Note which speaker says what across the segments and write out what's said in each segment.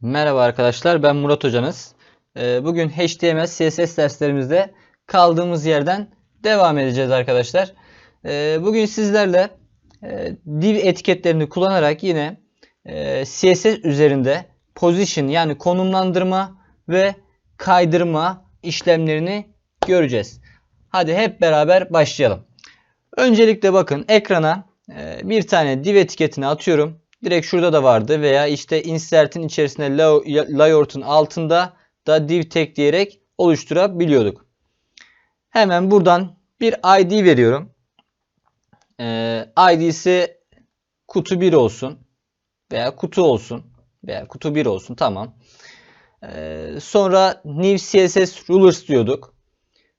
Speaker 1: Merhaba arkadaşlar, ben Murat Hocanız. Ee, Bugün HTML, CSS derslerimizde kaldığımız yerden devam edeceğiz arkadaşlar. Ee, Bugün sizlerle e, div etiketlerini kullanarak yine e, CSS üzerinde position yani konumlandırma ve kaydırma işlemlerini göreceğiz. Hadi hep beraber başlayalım. Öncelikle bakın ekrana e, bir tane div etiketini atıyorum. Direkt şurada da vardı veya işte insert'in içerisinde layout- layout'un altında da div tag diyerek oluşturabiliyorduk. Hemen buradan bir ID veriyorum. Ee, ID'si kutu 1 olsun veya kutu olsun veya kutu 1 olsun tamam. Ee, sonra new css rulers diyorduk.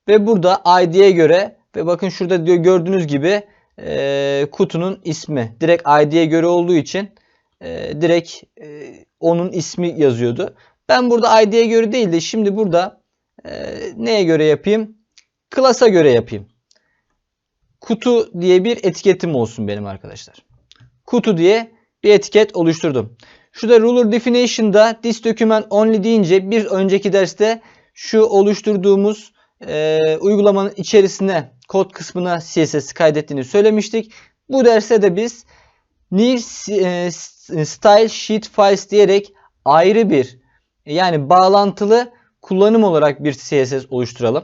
Speaker 1: Ve burada ID'ye göre ve bakın şurada diyor gördüğünüz gibi e, kutunun ismi direkt ID'ye göre olduğu için e, direkt e, onun ismi yazıyordu. Ben burada ID'ye göre değil de şimdi burada e, neye göre yapayım? Class'a göre yapayım. Kutu diye bir etiketim olsun benim arkadaşlar. Kutu diye bir etiket oluşturdum. Şurada ruler definition'da this document only deyince bir önceki derste şu oluşturduğumuz e, uygulamanın içerisine kod kısmına CSS kaydettiğini söylemiştik. Bu derste de biz new e, style sheet files diyerek ayrı bir yani bağlantılı kullanım olarak bir CSS oluşturalım.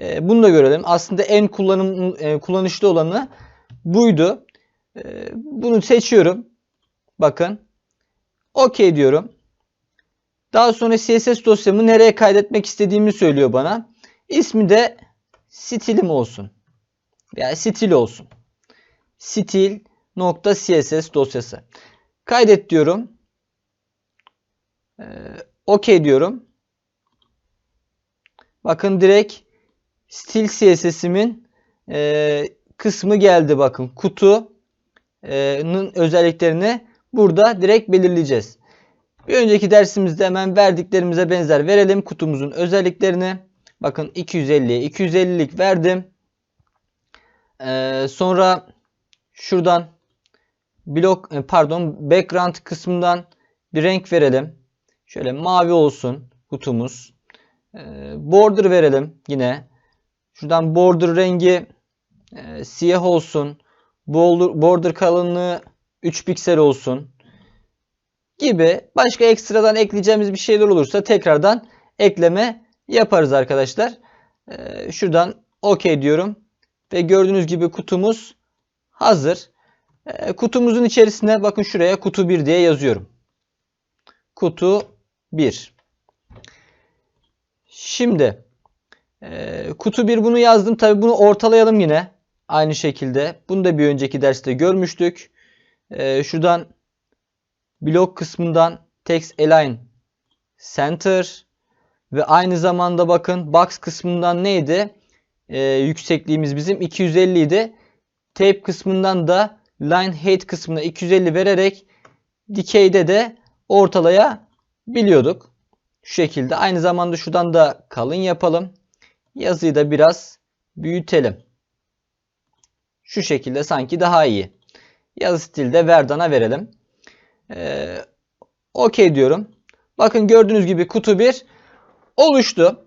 Speaker 1: E, bunu da görelim. Aslında en kullanım e, kullanışlı olanı buydu. E, bunu seçiyorum. Bakın. OK diyorum. Daha sonra CSS dosyamı nereye kaydetmek istediğimi söylüyor bana. İsmi de stilim olsun. Veya stil olsun. Stil.css dosyası. Kaydet diyorum. Ee, OK diyorum. Bakın direkt stil CSS'imin e, kısmı geldi bakın. Kutunun özelliklerini burada direkt belirleyeceğiz. Bir önceki dersimizde hemen verdiklerimize benzer verelim kutumuzun özelliklerini. Bakın 250'ye 250'lik verdim. Ee, sonra şuradan blok e, pardon background kısmından bir renk verelim. Şöyle mavi olsun kutumuz. Ee, border verelim yine. Şuradan border rengi e, siyah olsun. Border, border kalınlığı 3 piksel olsun. Gibi başka ekstradan ekleyeceğimiz bir şeyler olursa tekrardan ekleme yaparız arkadaşlar. Ee, şuradan OK diyorum. Ve gördüğünüz gibi kutumuz hazır. Ee, kutumuzun içerisine bakın şuraya kutu 1 diye yazıyorum. Kutu 1. Şimdi e, kutu 1 bunu yazdım. Tabi bunu ortalayalım yine. Aynı şekilde. Bunu da bir önceki derste görmüştük. E, şuradan blok kısmından text align center ve aynı zamanda bakın box kısmından neydi? Ee, yüksekliğimiz bizim 250 idi. Tape kısmından da line height kısmına 250 vererek dikeyde de ortalayabiliyorduk. Şu şekilde. Aynı zamanda şuradan da kalın yapalım. Yazıyı da biraz büyütelim. Şu şekilde sanki daha iyi. Yazı stilde Verdan'a verelim. Ee, OK diyorum. Bakın gördüğünüz gibi kutu 1 oluştu.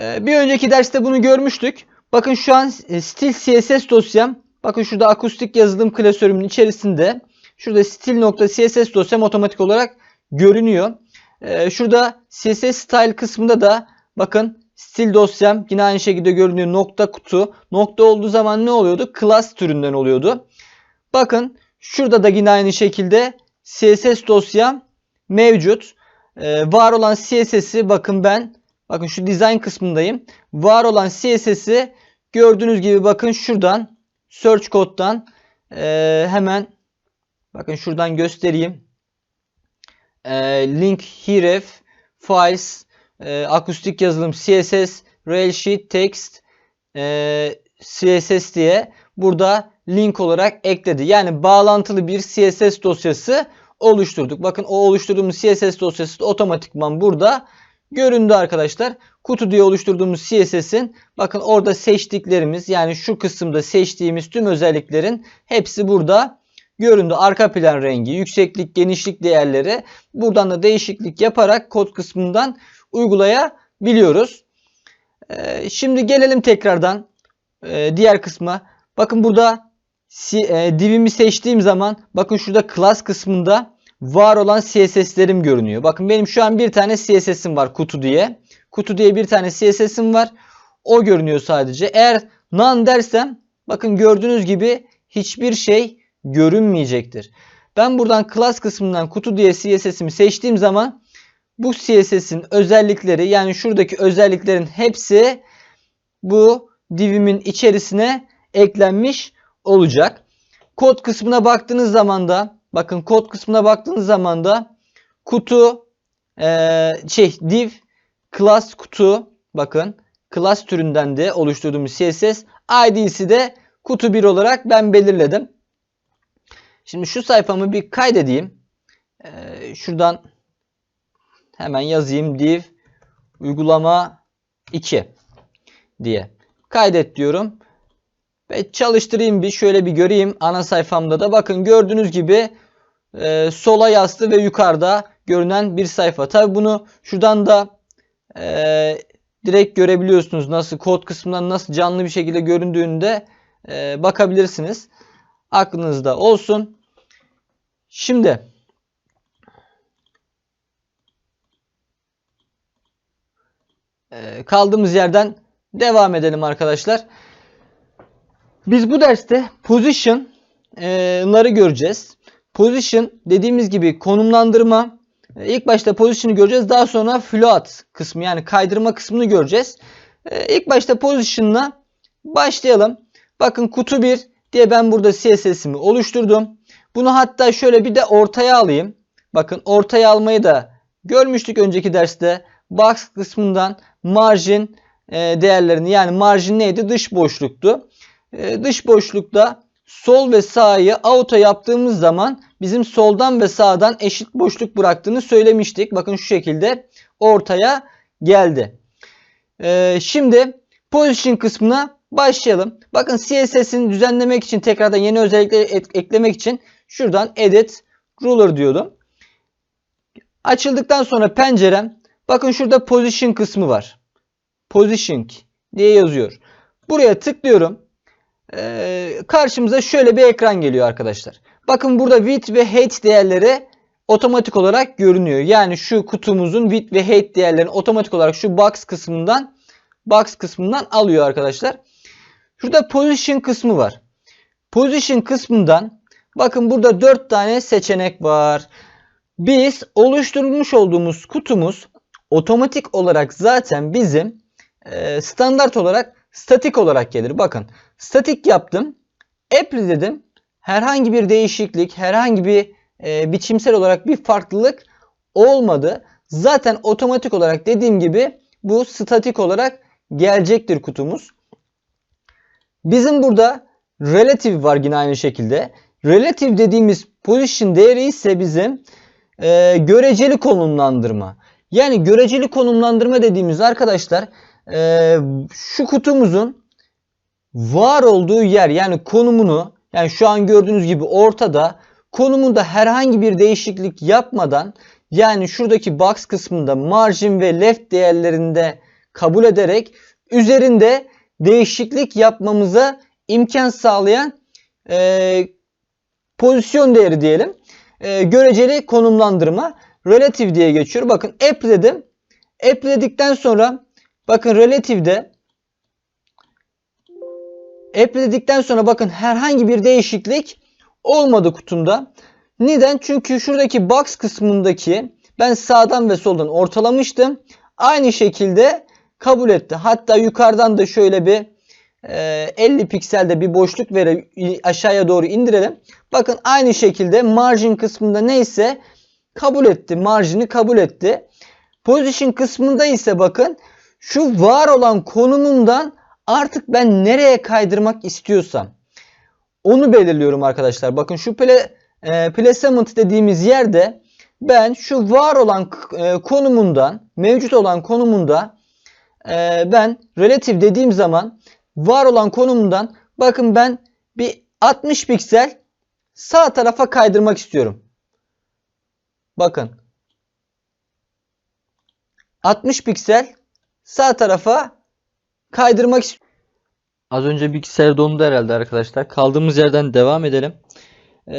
Speaker 1: Ee, bir önceki derste bunu görmüştük. Bakın şu an stil CSS dosyam. Bakın şurada akustik yazılım klasörümün içerisinde. Şurada stil.css dosyam otomatik olarak görünüyor. Ee, şurada CSS style kısmında da bakın stil dosyam yine aynı şekilde görünüyor. Nokta kutu. Nokta olduğu zaman ne oluyordu? Class türünden oluyordu. Bakın şurada da yine aynı şekilde CSS dosyam mevcut. Ee, var olan CSS'i bakın ben bakın şu design kısmındayım. Var olan CSS'i gördüğünüz gibi bakın şuradan search code'dan e, hemen bakın şuradan göstereyim. E, link href files e, akustik yazılım CSS Railsheet text e, CSS diye burada link olarak ekledi. Yani bağlantılı bir CSS dosyası oluşturduk. Bakın o oluşturduğumuz CSS dosyası da otomatikman burada göründü arkadaşlar. Kutu diye oluşturduğumuz CSS'in bakın orada seçtiklerimiz yani şu kısımda seçtiğimiz tüm özelliklerin hepsi burada göründü. Arka plan rengi, yükseklik, genişlik değerleri buradan da değişiklik yaparak kod kısmından uygulayabiliyoruz. Ee, şimdi gelelim tekrardan e, diğer kısma. Bakın burada e, divimi seçtiğim zaman bakın şurada class kısmında var olan CSS'lerim görünüyor. Bakın benim şu an bir tane CSS'im var kutu diye. Kutu diye bir tane CSS'im var. O görünüyor sadece. Eğer none dersem bakın gördüğünüz gibi hiçbir şey görünmeyecektir. Ben buradan class kısmından kutu diye CSS'imi seçtiğim zaman bu CSS'in özellikleri yani şuradaki özelliklerin hepsi bu divimin içerisine eklenmiş olacak. Kod kısmına baktığınız zaman da bakın kod kısmına baktığınız zaman da kutu e, şey div class kutu bakın class türünden de oluşturduğumuz CSS ID'si de kutu 1 olarak ben belirledim. Şimdi şu sayfamı bir kaydedeyim. Ee, şuradan hemen yazayım div uygulama 2 diye. Kaydet diyorum. Ve çalıştırayım bir şöyle bir göreyim ana sayfamda da. Bakın gördüğünüz gibi e, sola yaslı ve yukarıda görünen bir sayfa. Tabi bunu şuradan da e, direkt görebiliyorsunuz. Nasıl kod kısmından nasıl canlı bir şekilde göründüğünde e, bakabilirsiniz. Aklınızda olsun. Şimdi e, kaldığımız yerden devam edelim arkadaşlar. Biz bu derste position'ları göreceğiz. Position dediğimiz gibi konumlandırma. İlk başta position'ı göreceğiz. Daha sonra float kısmı yani kaydırma kısmını göreceğiz. İlk başta position'la başlayalım. Bakın kutu 1 diye ben burada CSS'imi oluşturdum. Bunu hatta şöyle bir de ortaya alayım. Bakın ortaya almayı da görmüştük önceki derste. Box kısmından margin e, değerlerini yani margin neydi? Dış boşluktu. E, dış boşlukta sol ve sağı auto yaptığımız zaman bizim soldan ve sağdan eşit boşluk bıraktığını söylemiştik. Bakın şu şekilde ortaya geldi. E, şimdi position kısmına başlayalım. Bakın CSS'ini düzenlemek için tekrardan yeni özellikleri eklemek için şuradan edit ruler diyordum. Açıldıktan sonra pencerem bakın şurada position kısmı var. Positioning diye yazıyor. Buraya tıklıyorum. Ee, karşımıza şöyle bir ekran geliyor arkadaşlar. Bakın burada width ve height değerleri otomatik olarak görünüyor. Yani şu kutumuzun width ve height değerlerini otomatik olarak şu box kısmından box kısmından alıyor arkadaşlar. Şurada position kısmı var. Position kısmından bakın burada 4 tane seçenek var. Biz oluşturmuş olduğumuz kutumuz otomatik olarak zaten bizim e, standart olarak statik olarak gelir. Bakın statik yaptım. Apply dedim. Herhangi bir değişiklik, herhangi bir e, biçimsel olarak bir farklılık olmadı. Zaten otomatik olarak dediğim gibi bu statik olarak gelecektir kutumuz. Bizim burada relative var yine aynı şekilde. Relative dediğimiz position değeri ise bizim e, göreceli konumlandırma. Yani göreceli konumlandırma dediğimiz arkadaşlar e, şu kutumuzun var olduğu yer yani konumunu yani şu an gördüğünüz gibi ortada konumunda herhangi bir değişiklik yapmadan yani şuradaki box kısmında margin ve left değerlerinde kabul ederek üzerinde değişiklik yapmamıza imkan sağlayan e, pozisyon değeri diyelim. E, göreceli konumlandırma relative diye geçiyor. Bakın apply dedim. Apply dedikten sonra bakın relative'de apply dedikten sonra bakın herhangi bir değişiklik olmadı kutumda. Neden? Çünkü şuradaki box kısmındaki ben sağdan ve soldan ortalamıştım. Aynı şekilde kabul etti. Hatta yukarıdan da şöyle bir 50 e, pikselde bir boşluk verip aşağıya doğru indirelim. Bakın aynı şekilde margin kısmında neyse kabul etti. Marjini kabul etti. Position kısmında ise bakın şu var olan konumumdan artık ben nereye kaydırmak istiyorsam onu belirliyorum arkadaşlar. Bakın şu play, e, placement dediğimiz yerde ben şu var olan e, konumundan, mevcut olan konumunda e, ben relatif dediğim zaman var olan konumundan bakın ben bir 60 piksel sağ tarafa kaydırmak istiyorum. Bakın 60 piksel sağ tarafa kaydırmak istiyorum. Az önce bilgisayar dondu herhalde arkadaşlar. Kaldığımız yerden devam edelim. Ee,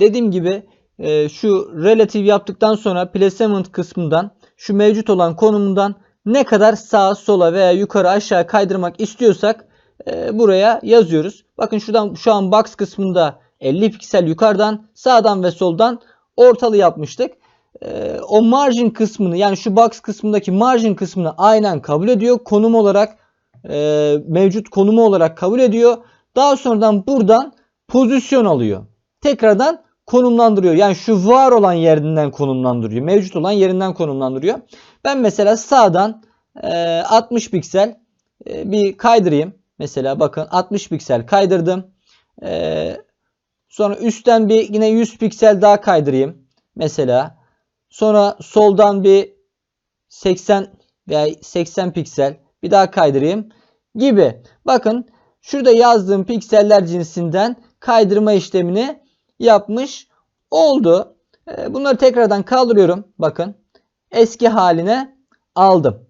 Speaker 1: dediğim gibi e, şu relatif yaptıktan sonra placement kısmından şu mevcut olan konumundan ne kadar sağa sola veya yukarı aşağı kaydırmak istiyorsak e, buraya yazıyoruz. Bakın şuradan şu an box kısmında 50 piksel yukarıdan sağdan ve soldan ortalı yapmıştık. O margin kısmını yani şu box kısmındaki margin kısmını aynen kabul ediyor. Konum olarak e, mevcut konumu olarak kabul ediyor. Daha sonradan buradan pozisyon alıyor. Tekrardan konumlandırıyor. Yani şu var olan yerinden konumlandırıyor. Mevcut olan yerinden konumlandırıyor. Ben mesela sağdan e, 60 piksel e, bir kaydırayım. Mesela bakın 60 piksel kaydırdım. E, sonra üstten bir yine 100 piksel daha kaydırayım. Mesela sonra soldan bir 80 veya 80 piksel bir daha kaydırayım gibi. Bakın şurada yazdığım pikseller cinsinden kaydırma işlemini yapmış oldu. Ee, bunları tekrardan kaldırıyorum. Bakın eski haline aldım.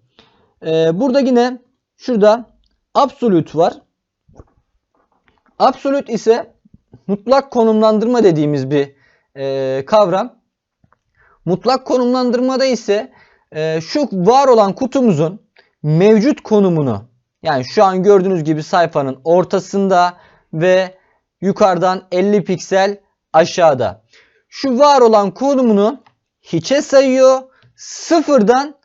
Speaker 1: Ee, burada yine şurada absolute var. Absolute ise mutlak konumlandırma dediğimiz bir e, kavram. Mutlak konumlandırmada ise e, şu var olan kutumuzun mevcut konumunu yani şu an gördüğünüz gibi sayfanın ortasında ve yukarıdan 50 piksel aşağıda. Şu var olan konumunu hiçe sayıyor. Sıfırdan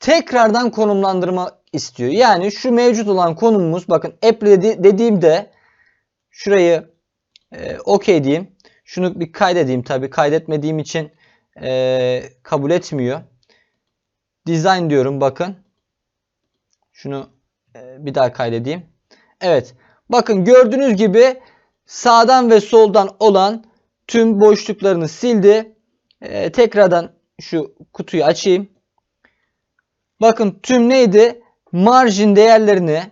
Speaker 1: tekrardan konumlandırma istiyor. Yani şu mevcut olan konumumuz bakın apply dediğimde şurayı e, OK diyeyim. Şunu bir kaydedeyim tabi kaydetmediğim için e, kabul etmiyor. Design diyorum bakın. Şunu e, bir daha kaydedeyim. Evet. Bakın gördüğünüz gibi sağdan ve soldan olan tüm boşluklarını sildi. Ee, tekrardan şu kutuyu açayım. Bakın tüm neydi? Marjin değerlerini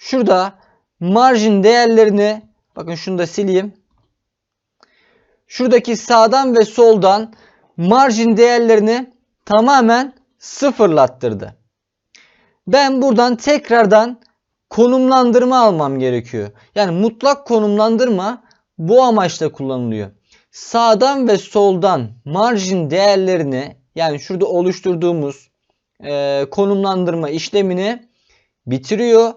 Speaker 1: şurada marjin değerlerini bakın şunu da sileyim. Şuradaki sağdan ve soldan marjin değerlerini tamamen sıfırlattırdı. Ben buradan tekrardan konumlandırma almam gerekiyor. Yani mutlak konumlandırma bu amaçla kullanılıyor. Sağdan ve soldan marjin değerlerini yani şurada oluşturduğumuz e, konumlandırma işlemini bitiriyor.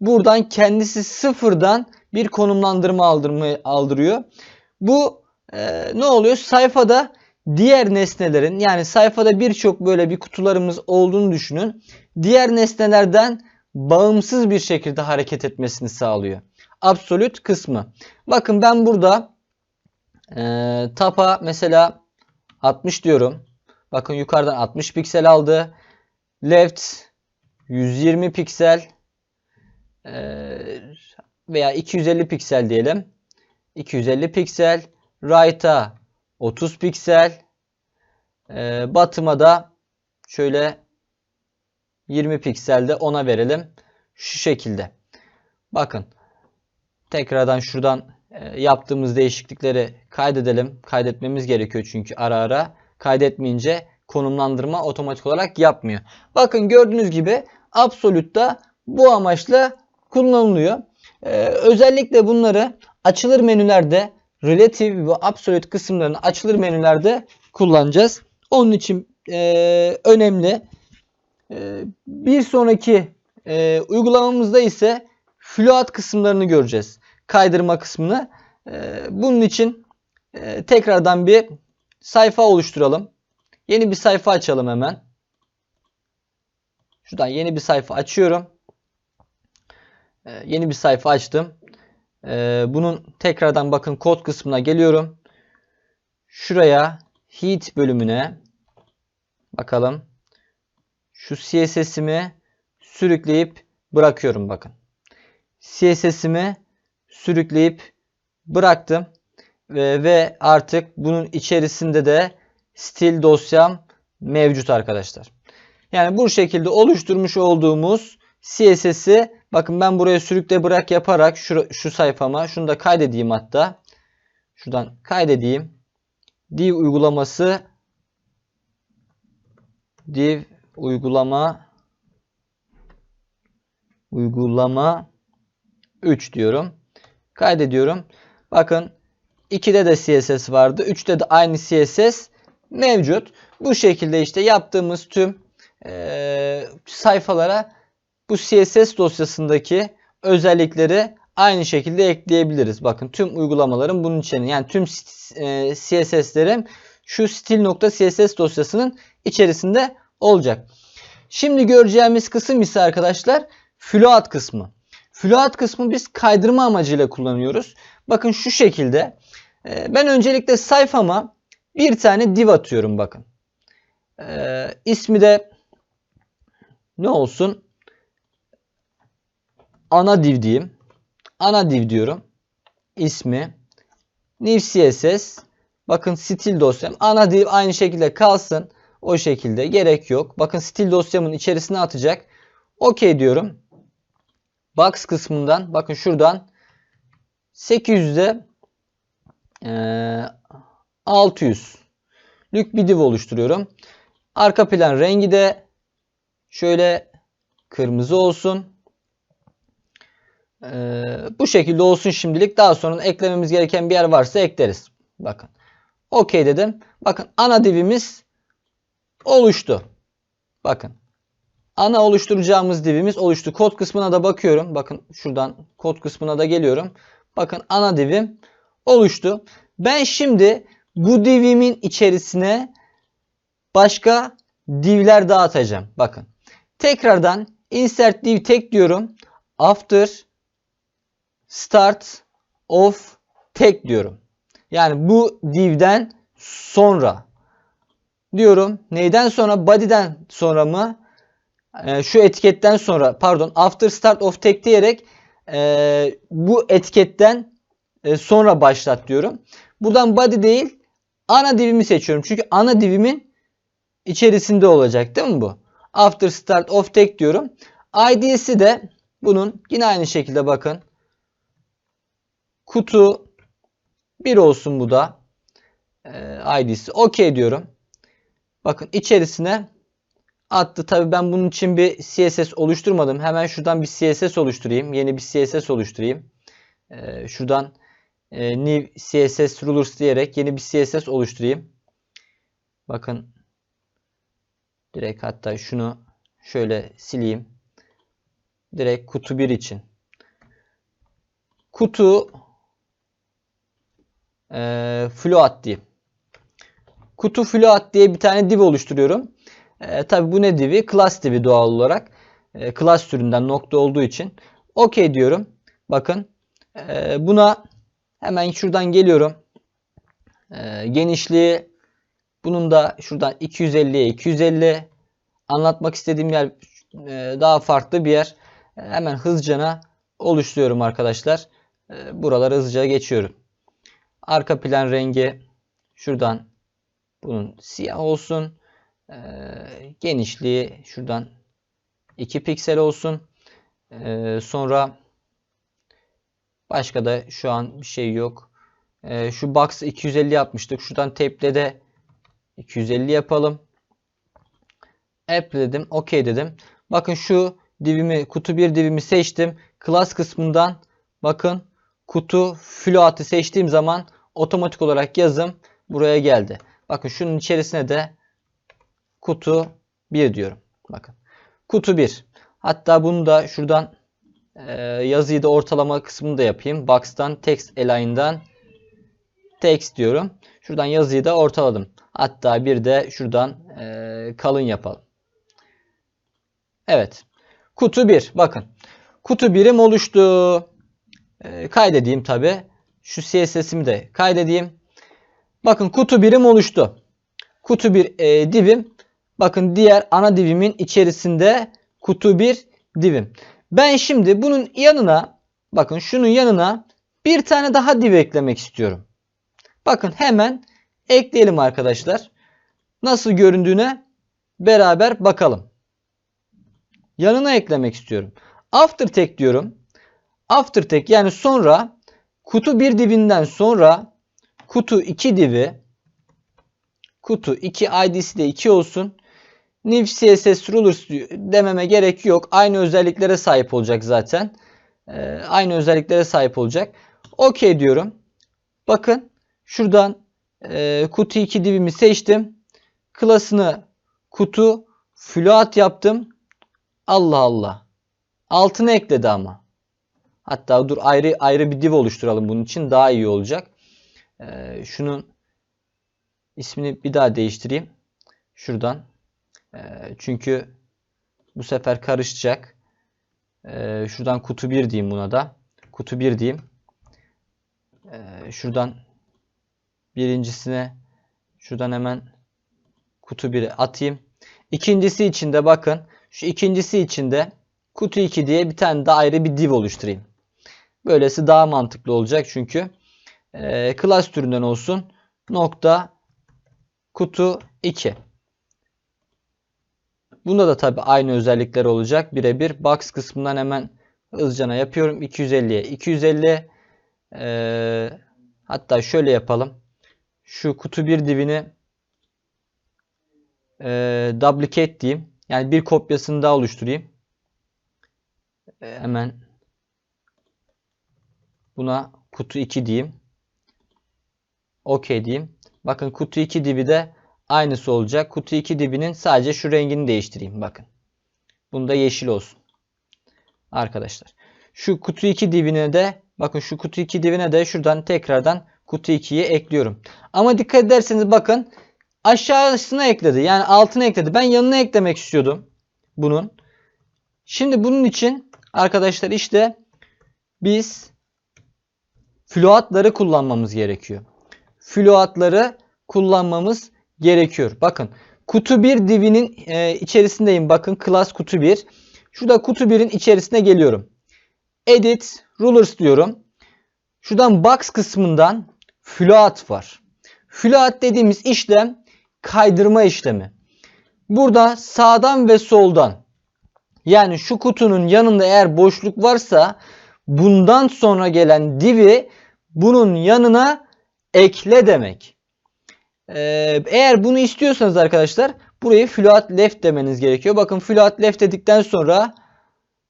Speaker 1: Buradan kendisi sıfırdan bir konumlandırma aldırmayı aldırıyor. Bu e, ne oluyor? Sayfada diğer nesnelerin yani sayfada birçok böyle bir kutularımız olduğunu düşünün. Diğer nesnelerden bağımsız bir şekilde hareket etmesini sağlıyor. Absolut kısmı. Bakın ben burada e, tapa mesela 60 diyorum. Bakın yukarıdan 60 piksel aldı. Left 120 piksel e, veya 250 piksel diyelim. 250 piksel. Right'a 30 piksel. E, bottom'a da şöyle 20 pikselde ona verelim. Şu şekilde. Bakın. Tekrardan şuradan e, yaptığımız değişiklikleri kaydedelim. Kaydetmemiz gerekiyor çünkü ara ara. Kaydetmeyince konumlandırma otomatik olarak yapmıyor. Bakın gördüğünüz gibi Absolute'da bu amaçla kullanılıyor. Ee, özellikle bunları açılır menülerde Relative ve Absolute kısımlarını açılır menülerde kullanacağız. Onun için e, önemli. Ee, bir sonraki e, uygulamamızda ise float kısımlarını göreceğiz. Kaydırma kısmını. Ee, bunun için e, tekrardan bir sayfa oluşturalım. Yeni bir sayfa açalım hemen. Şuradan yeni bir sayfa açıyorum. Ee, yeni bir sayfa açtım. Bunun tekrardan bakın kod kısmına geliyorum. Şuraya heat bölümüne bakalım şu CSS'imi sürükleyip bırakıyorum bakın. CSS'imi sürükleyip bıraktım. ve, ve artık bunun içerisinde de stil dosyam mevcut arkadaşlar. Yani bu şekilde oluşturmuş olduğumuz CSS'i bakın ben buraya sürükle bırak yaparak şu, şu sayfama şunu da kaydedeyim hatta. Şuradan kaydedeyim. Div uygulaması div uygulama uygulama 3 diyorum. Kaydediyorum. Bakın 2'de de CSS vardı. 3'te de aynı CSS mevcut. Bu şekilde işte yaptığımız tüm e, sayfalara bu CSS dosyasındaki özellikleri aynı şekilde ekleyebiliriz. Bakın tüm uygulamaların bunun içine yani tüm e, CSS'lerim şu stil.css dosyasının içerisinde olacak. Şimdi göreceğimiz kısım ise arkadaşlar float kısmı. Float kısmı biz kaydırma amacıyla kullanıyoruz. Bakın şu şekilde. E, ben öncelikle sayfama bir tane div atıyorum bakın. Ee, ismi de ne olsun? Ana div diyeyim. Ana div diyorum. İsmi new css bakın stil dosyam ana div aynı şekilde kalsın. O şekilde gerek yok. Bakın stil dosyamın içerisine atacak. OK diyorum. Box kısmından bakın şuradan 800'de ee, 600 lük bir div oluşturuyorum. Arka plan rengi de şöyle kırmızı olsun. Ee, bu şekilde olsun şimdilik. Daha sonra eklememiz gereken bir yer varsa ekleriz. Bakın. OK dedim. Bakın ana divimiz oluştu. Bakın. Ana oluşturacağımız divimiz oluştu. Kod kısmına da bakıyorum. Bakın şuradan kod kısmına da geliyorum. Bakın ana divim oluştu. Ben şimdi bu divimin içerisine başka divler dağıtacağım. Bakın. Tekrardan insert div tek diyorum. After start of tek diyorum. Yani bu divden sonra diyorum. Neyden sonra? Body'den sonra mı? Ee, şu etiketten sonra pardon after start of tek diyerek e, bu etiketten e, sonra başlat diyorum. Buradan body değil ana divimi seçiyorum. Çünkü ana divimin içerisinde olacak değil mi bu? After start of tek diyorum. ID'si de bunun yine aynı şekilde bakın. Kutu 1 olsun bu da. Ee, ID'si OK diyorum. Bakın içerisine attı. Tabi ben bunun için bir CSS oluşturmadım. Hemen şuradan bir CSS oluşturayım. Yeni bir CSS oluşturayım. Ee, şuradan e, new CSS rulers diyerek yeni bir CSS oluşturayım. Bakın direkt hatta şunu şöyle sileyim. Direkt kutu 1 için. Kutu e, float diyeyim. Kutu float diye bir tane div oluşturuyorum. E, Tabi bu ne divi? Class divi doğal olarak. E, class türünden nokta olduğu için. OK diyorum. Bakın. E, buna hemen şuradan geliyorum. E, genişliği bunun da şuradan 250'ye 250 anlatmak istediğim yer e, daha farklı bir yer. E, hemen hızlıca oluşturuyorum arkadaşlar. E, buraları hızlıca geçiyorum. Arka plan rengi şuradan bunun siyah olsun. Ee, genişliği şuradan 2 piksel olsun. Ee, sonra başka da şu an bir şey yok. Ee, şu box 250 yapmıştık. Şuradan tape'le de 250 yapalım. Apply dedim. OK dedim. Bakın şu divimi kutu bir divimi seçtim. Class kısmından bakın kutu float'ı seçtiğim zaman otomatik olarak yazım buraya geldi. Bakın şunun içerisine de kutu 1 diyorum. Bakın. Kutu 1. Hatta bunu da şuradan e, yazıyı da ortalama kısmını da yapayım. Box'tan text align'dan text diyorum. Şuradan yazıyı da ortaladım. Hatta bir de şuradan e, kalın yapalım. Evet. Kutu 1. Bakın. Kutu birim oluştu. E, kaydedeyim tabi. Şu CSS'imi de kaydedeyim. Bakın kutu birim oluştu. Kutu bir e, divim Bakın diğer ana divimin içerisinde kutu bir divim. Ben şimdi bunun yanına bakın şunun yanına bir tane daha div eklemek istiyorum. Bakın hemen ekleyelim arkadaşlar. Nasıl göründüğüne beraber bakalım. Yanına eklemek istiyorum. After tag diyorum. After tag yani sonra kutu bir dibinden sonra kutu 2 divi kutu 2 ID'si de 2 olsun. New CSS Rulers dememe gerek yok. Aynı özelliklere sahip olacak zaten. Ee, aynı özelliklere sahip olacak. OK diyorum. Bakın şuradan e, kutu 2 divimi seçtim. Klasını kutu float yaptım. Allah Allah. Altına ekledi ama. Hatta dur ayrı ayrı bir div oluşturalım bunun için daha iyi olacak. Ee, şunun ismini bir daha değiştireyim. Şuradan. Ee, çünkü bu sefer karışacak. Ee, şuradan kutu 1 diyeyim buna da. Kutu 1 diyeyim. Ee, şuradan birincisine şuradan hemen kutu 1'i atayım. İkincisi için de bakın şu ikincisi için de kutu 2 diye bir tane daha ayrı bir div oluşturayım. Böylesi daha mantıklı olacak çünkü e, class türünden olsun. Nokta kutu 2. Bunda da tabi aynı özellikler olacak. Birebir box kısmından hemen hızlıca yapıyorum. 250'ye 250 e, hatta şöyle yapalım. Şu kutu 1 divini e, duplicate diyeyim. Yani bir kopyasını daha oluşturayım. E, hemen buna kutu 2 diyeyim. OK diyeyim. Bakın kutu 2 dibi de aynısı olacak. Kutu 2 dibinin sadece şu rengini değiştireyim. Bakın. Bunda yeşil olsun. Arkadaşlar. Şu kutu 2 dibine de bakın şu kutu 2 dibine de şuradan tekrardan kutu 2'yi ekliyorum. Ama dikkat ederseniz bakın aşağısına ekledi. Yani altına ekledi. Ben yanına eklemek istiyordum bunun. Şimdi bunun için arkadaşlar işte biz floatları kullanmamız gerekiyor. Floatları kullanmamız gerekiyor. Bakın kutu 1 divinin e, içerisindeyim. Bakın class kutu 1. Şurada kutu 1'in içerisine geliyorum. Edit rulers diyorum. Şuradan box kısmından float var. Float dediğimiz işlem kaydırma işlemi. Burada sağdan ve soldan yani şu kutunun yanında eğer boşluk varsa bundan sonra gelen div'i bunun yanına ekle demek. Ee, eğer bunu istiyorsanız arkadaşlar burayı float left demeniz gerekiyor. Bakın float left dedikten sonra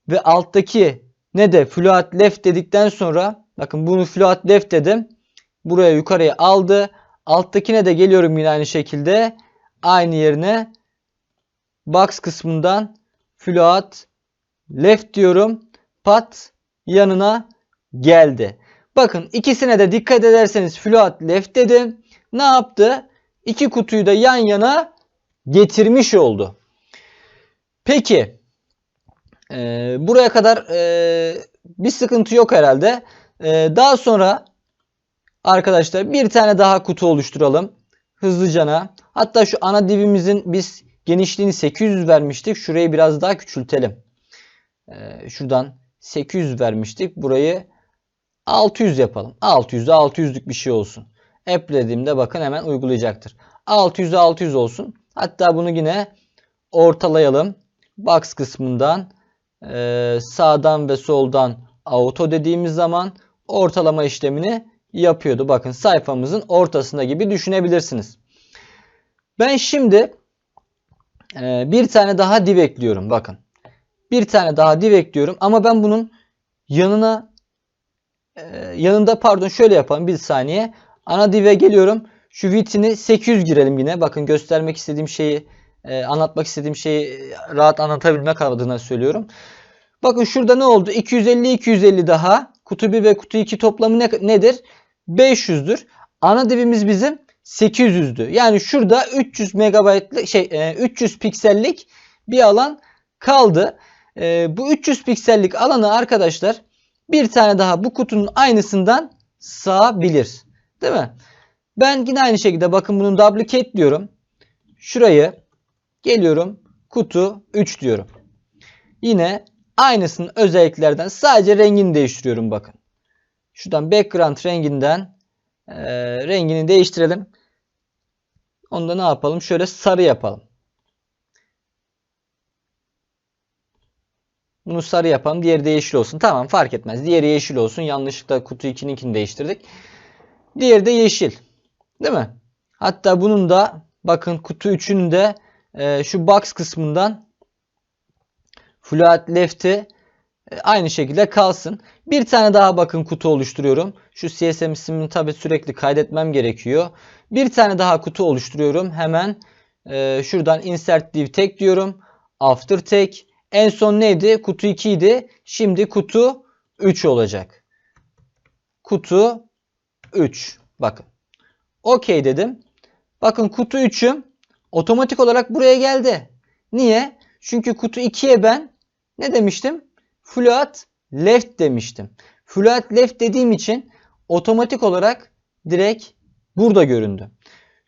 Speaker 1: ve alttaki ne de float left dedikten sonra bakın bunu float left dedim. Buraya yukarıya aldı. Alttakine de geliyorum yine aynı şekilde. Aynı yerine box kısmından float left diyorum. Pat yanına geldi. Bakın ikisine de dikkat ederseniz float left dedim. Ne yaptı? İki kutuyu da yan yana getirmiş oldu. Peki e, buraya kadar e, bir sıkıntı yok herhalde. E, daha sonra arkadaşlar bir tane daha kutu oluşturalım. Hızlıcana. Hatta şu ana divimizin biz genişliğini 800 vermiştik. Şurayı biraz daha küçültelim. E, şuradan 800 vermiştik. Burayı 600 yapalım. 600'e 600'lük bir şey olsun. App dediğimde bakın hemen uygulayacaktır. 600'e 600 olsun. Hatta bunu yine ortalayalım. Box kısmından e, sağdan ve soldan auto dediğimiz zaman ortalama işlemini yapıyordu. Bakın sayfamızın ortasında gibi düşünebilirsiniz. Ben şimdi e, bir tane daha div ekliyorum. Bakın. Bir tane daha div ekliyorum ama ben bunun yanına yanında pardon şöyle yapalım bir saniye. Ana div'e geliyorum. Şu vitini 800 girelim yine. Bakın göstermek istediğim şeyi e, anlatmak istediğim şeyi rahat anlatabilmek adına söylüyorum. Bakın şurada ne oldu? 250 250 daha. Kutu 1 ve kutu 2 toplamı ne, nedir? 500'dür. Ana divimiz bizim 800'dü. Yani şurada 300 megabaytlık şey e, 300 piksellik bir alan kaldı. E, bu 300 piksellik alanı arkadaşlar bir tane daha bu kutunun aynısından sığabilir. Değil mi? Ben yine aynı şekilde bakın bunun duplicate diyorum. Şurayı geliyorum kutu 3 diyorum. Yine aynısının özelliklerden sadece rengini değiştiriyorum bakın. Şuradan background renginden e, rengini değiştirelim. Onu da ne yapalım? Şöyle sarı yapalım. Bunu sarı yapalım. Diğeri de yeşil olsun. Tamam fark etmez. Diğeri yeşil olsun. Yanlışlıkla kutu 2'ninkini değiştirdik. Diğeri de yeşil. Değil mi? Hatta bunun da bakın kutu 3'ünün de e, şu box kısmından float left'i e, aynı şekilde kalsın. Bir tane daha bakın kutu oluşturuyorum. Şu CSM ismini tabi sürekli kaydetmem gerekiyor. Bir tane daha kutu oluşturuyorum. Hemen e, şuradan insert div tag diyorum. After tag. En son neydi? Kutu 2 idi. Şimdi kutu 3 olacak. Kutu 3. Bakın. OK dedim. Bakın kutu 3'üm otomatik olarak buraya geldi. Niye? Çünkü kutu 2'ye ben ne demiştim? Float left demiştim. Float left dediğim için otomatik olarak direkt burada göründü.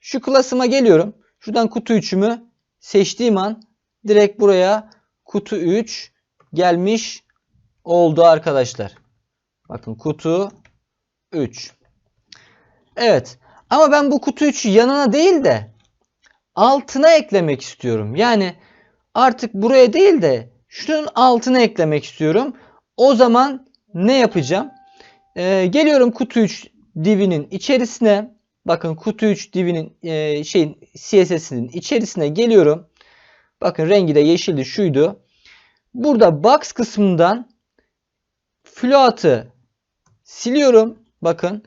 Speaker 1: Şu klasıma geliyorum. Şuradan kutu 3'ümü seçtiğim an direkt buraya kutu 3 gelmiş oldu arkadaşlar. Bakın kutu 3. Evet. Ama ben bu kutu 3'ü yanına değil de altına eklemek istiyorum. Yani artık buraya değil de şunun altına eklemek istiyorum. O zaman ne yapacağım? Ee, geliyorum kutu 3 divinin içerisine. Bakın kutu 3 divinin e, şeyin CSS'inin içerisine geliyorum. Bakın rengi de yeşildi şuydu. Burada box kısmından float'ı siliyorum. Bakın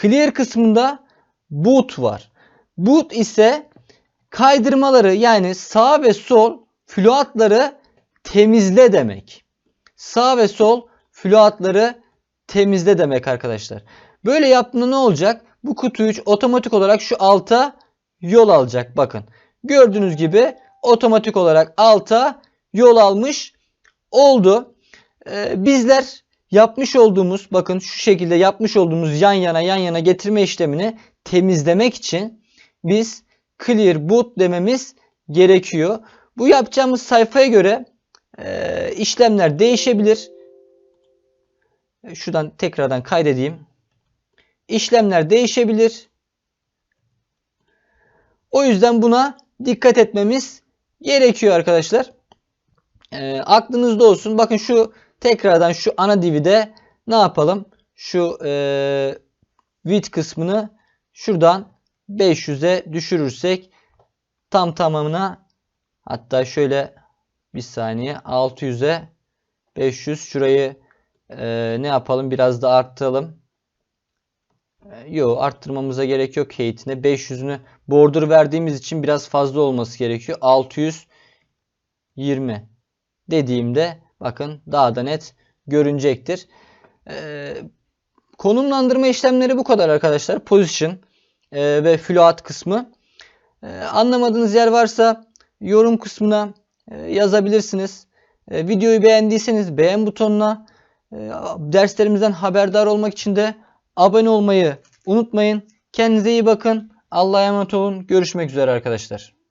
Speaker 1: clear kısmında boot var. Boot ise kaydırmaları yani sağ ve sol floatları temizle demek. Sağ ve sol floatları temizle demek arkadaşlar. Böyle yaptığında ne olacak? Bu kutu 3 otomatik olarak şu alta yol alacak. Bakın. Gördüğünüz gibi otomatik olarak alta yol almış oldu. Ee, bizler yapmış olduğumuz bakın şu şekilde yapmış olduğumuz yan yana yan yana getirme işlemini temizlemek için biz clear boot dememiz gerekiyor. Bu yapacağımız sayfaya göre e, işlemler değişebilir. Şuradan tekrardan kaydedeyim. İşlemler değişebilir. O yüzden buna dikkat etmemiz gerekiyor arkadaşlar. E, aklınızda olsun. Bakın şu tekrardan şu ana divide ne yapalım? Şu e, width kısmını şuradan 500'e düşürürsek tam tamamına hatta şöyle bir saniye 600'e 500 şurayı e, ne yapalım biraz da arttıralım. E, yok arttırmamıza gerek yok hate'ine. 500'ünü border verdiğimiz için biraz fazla olması gerekiyor. 620 dediğimde bakın daha da net görünecektir. E, konumlandırma işlemleri bu kadar arkadaşlar. Position e, ve float kısmı. E, anlamadığınız yer varsa yorum kısmına e, yazabilirsiniz. E, videoyu beğendiyseniz beğen butonuna e, derslerimizden haberdar olmak için de abone olmayı unutmayın. Kendinize iyi bakın. Allah'a emanet olun. Görüşmek üzere arkadaşlar.